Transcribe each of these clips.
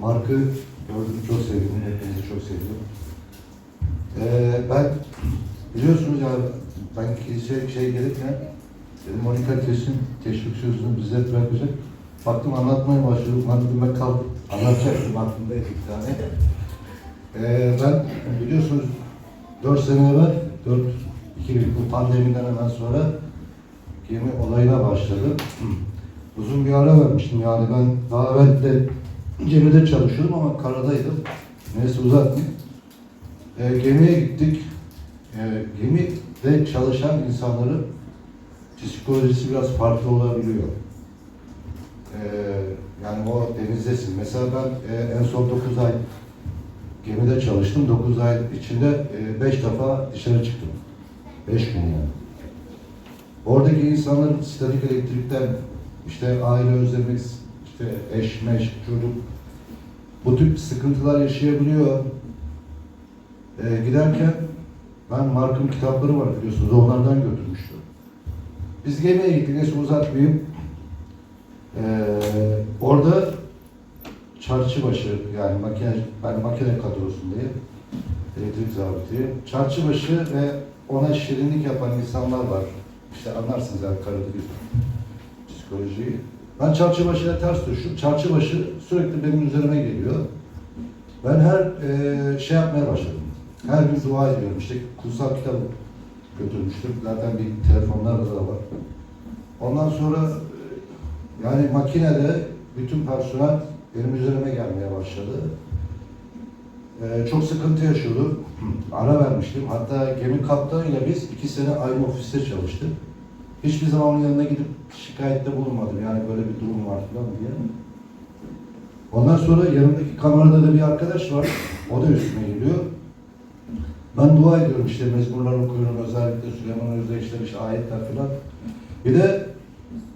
Mark'ı gördüm, çok sevdim. Hepinizi çok sevdim. Ee, ben biliyorsunuz ya ben kiliseye şey gelirken Monika kesin teşvik sözünü bize bırakacak. Baktım anlatmaya başladım. Ben dedim ben kaldım. Anlatacaktım aklımdaydı bir tane. Ee, ben biliyorsunuz 4 sene evvel, 4 2000 bu pandemiden hemen sonra gemi olayına başladım. Uzun bir ara vermiştim yani ben daha evvel de gemide çalışıyordum ama karadaydım. Neyse uzatmayayım. E, gemiye gittik. E, gemide çalışan insanların psikolojisi biraz farklı olabiliyor. E, yani o denizdesin. Mesela ben e, en son 9 ay gemide çalıştım. 9 ay içinde 5 defa dışarı çıktım. 5 gün yani. Oradaki insanların statik elektrikten işte aile özlemi, işte eş, meş, çocuk bu tip sıkıntılar yaşayabiliyor. Ee, giderken ben Mark'ın kitapları var biliyorsunuz onlardan götürmüştüm. Biz gemiye gittik neyse uzatmayayım. Ee, orada çarşıbaşı yani makine, ben makine kadrosundayım. Elektrik zabitiyim. Çarşıbaşı ve ona şirinlik yapan insanlar var. İşte anlarsınız yani Karadeniz psikolojiyi. Ben çarşıbaşıya ters düştüm. Çarşıbaşı sürekli benim üzerime geliyor. Ben her e, şey yapmaya başladım. Her gün dua ediyorum. İşte kutsal kitabı götürmüştüm. Zaten bir telefonlarda da var. Ondan sonra e, yani makinede bütün personel benim üzerime gelmeye başladı. E, çok sıkıntı yaşıyordum. Ara vermiştim. Hatta gemi kaptanıyla biz iki sene aynı ofiste çalıştık. Hiçbir zaman onun yanına gidip şikayette bulunmadım. Yani böyle bir durum var falan diye. Ondan sonra yanımdaki kamerada da bir arkadaş var. O da üstüme geliyor. Ben dua ediyorum işte mezmurlar okuyorum özellikle Süleyman Özdeyişler işte ayetler falan. Bir de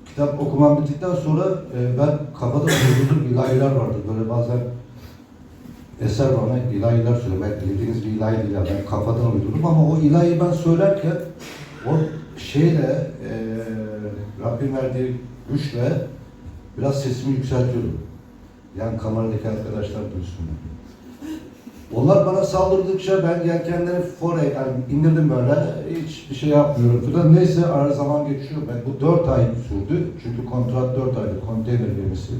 kitap okumam bittikten sonra e, ben kafada uydurduğum ilahiler vardı. Böyle bazen eser bana ilahiler söylüyor. Belki bildiğiniz bir ilahi değil. Ben kafadan uydurdum ama o ilahi ben söylerken o şeyle e, Rabbim verdiği güçle biraz sesimi yükseltiyorum. Yan kameradaki arkadaşlar duysun. Onlar bana saldırdıkça ben yelkenleri fore yani indirdim böyle hiç bir şey yapmıyorum falan. Neyse ara zaman geçiyor. Ben bu dört ay sürdü. Çünkü kontrat dört aydı. Konteyner gemisi.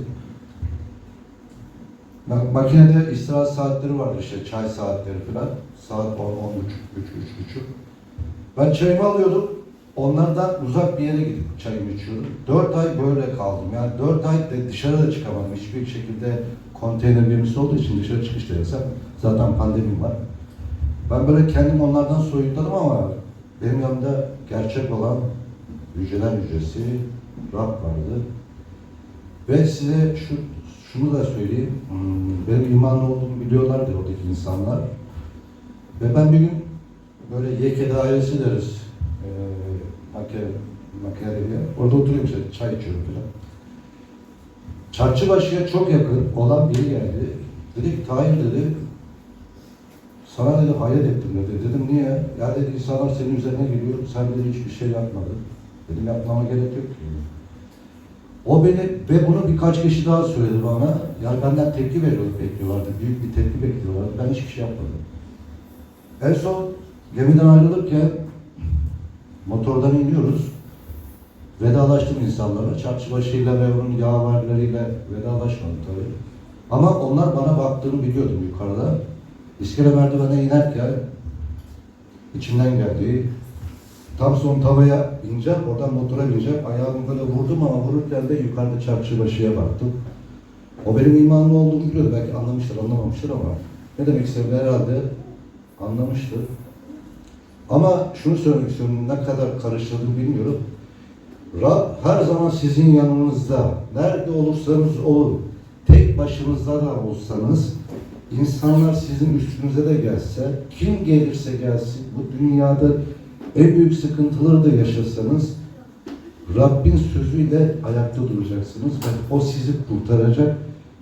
Makinede istirahat saatleri vardı işte çay saatleri falan. Saat 10, 10 buçuk, 3, 3 buçuk. Ben çayımı alıyordum. Onlardan uzak bir yere gidip çayımı içiyordum. Dört ay böyle kaldım. Yani dört ay de dışarı da çıkamadım. Hiçbir şekilde konteyner gemisi olduğu için dışarı çıkış da yasak. Zaten pandemi var. Ben böyle kendim onlardan soyutladım ama benim yanımda gerçek olan yüceler yücesi Rab vardı. Ve size şu şunu da söyleyeyim. Hmm, Benim imanlı olduğumu biliyorlardır oradaki insanlar. Ve ben bir gün böyle YK dairesi deriz. Ee, makine, makinede Orada oturuyorum işte çay içiyorum falan. Çarşıbaşı'ya çok yakın olan biri geldi. Dedi ki Tahir dedi, sana dedi hayret ettim dedi. Dedim niye? Ya dedi insanlar senin üzerine geliyor, sen dedi hiçbir şey yapmadın. Dedim yapmama gerek yok. O beni ve bunu birkaç kişi daha söyledi bana. Yani benden tepki veriyor, bekliyorlardı. Büyük bir tepki bekliyorlardı. Ben hiçbir şey yapmadım. En son gemiden ayrılırken motordan iniyoruz. Vedalaştım insanlara. Çarşıbaşıyla ve onun yaverleriyle vedalaşmadım tabii. Ama onlar bana baktığını biliyordum yukarıda. İskele merdivene inerken içimden geldi. Tam son tavaya ineceğim, oradan motora bineceğim. Ayağımı böyle vurdum ama vururken de yukarıda çarşıbaşıya baktım. O benim imanlı olduğumu biliyordu. Belki anlamıştır, anlamamıştır ama ne demek istediğimi herhalde anlamıştır. Ama şunu söylemek istiyorum, ne kadar karıştırdığını bilmiyorum. Rab her zaman sizin yanınızda, nerede olursanız olun, tek başınızda da olsanız, insanlar sizin üstünüze de gelse, kim gelirse gelsin, bu dünyada en büyük sıkıntıları da yaşasanız, Rabbin sözüyle ayakta duracaksınız ve o sizi kurtaracak.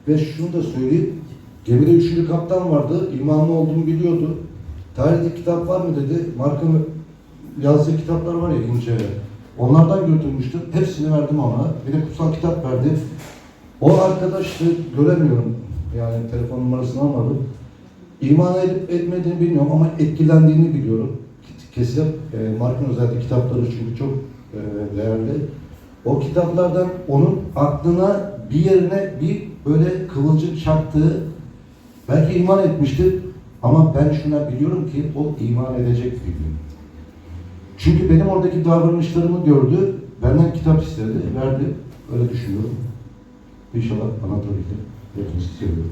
Ve şunu da söyleyeyim, gemide üçüncü kaptan vardı, imanlı olduğumu biliyordu. Tarihte kitap var mı dedi, Mark'ın yazdığı kitaplar var ya ince. Onlardan götürmüştüm, hepsini verdim ona. Bir de kutsal kitap verdi. O arkadaşı göremiyorum. Yani telefon numarasını almadım. İman edip etmediğini bilmiyorum ama etkilendiğini biliyorum. Kesin e, Mark'ın özellikle kitapları çünkü çok e, değerli. O kitaplardan onun aklına bir yerine bir böyle kıvılcım çaktığı belki iman etmiştir ama ben şuna biliyorum ki o iman edecek bir gün. Çünkü benim oradaki davranışlarımı gördü, benden kitap istedi, verdi. Öyle düşünüyorum. İnşallah anlatabildim. Hepinizi seviyorum.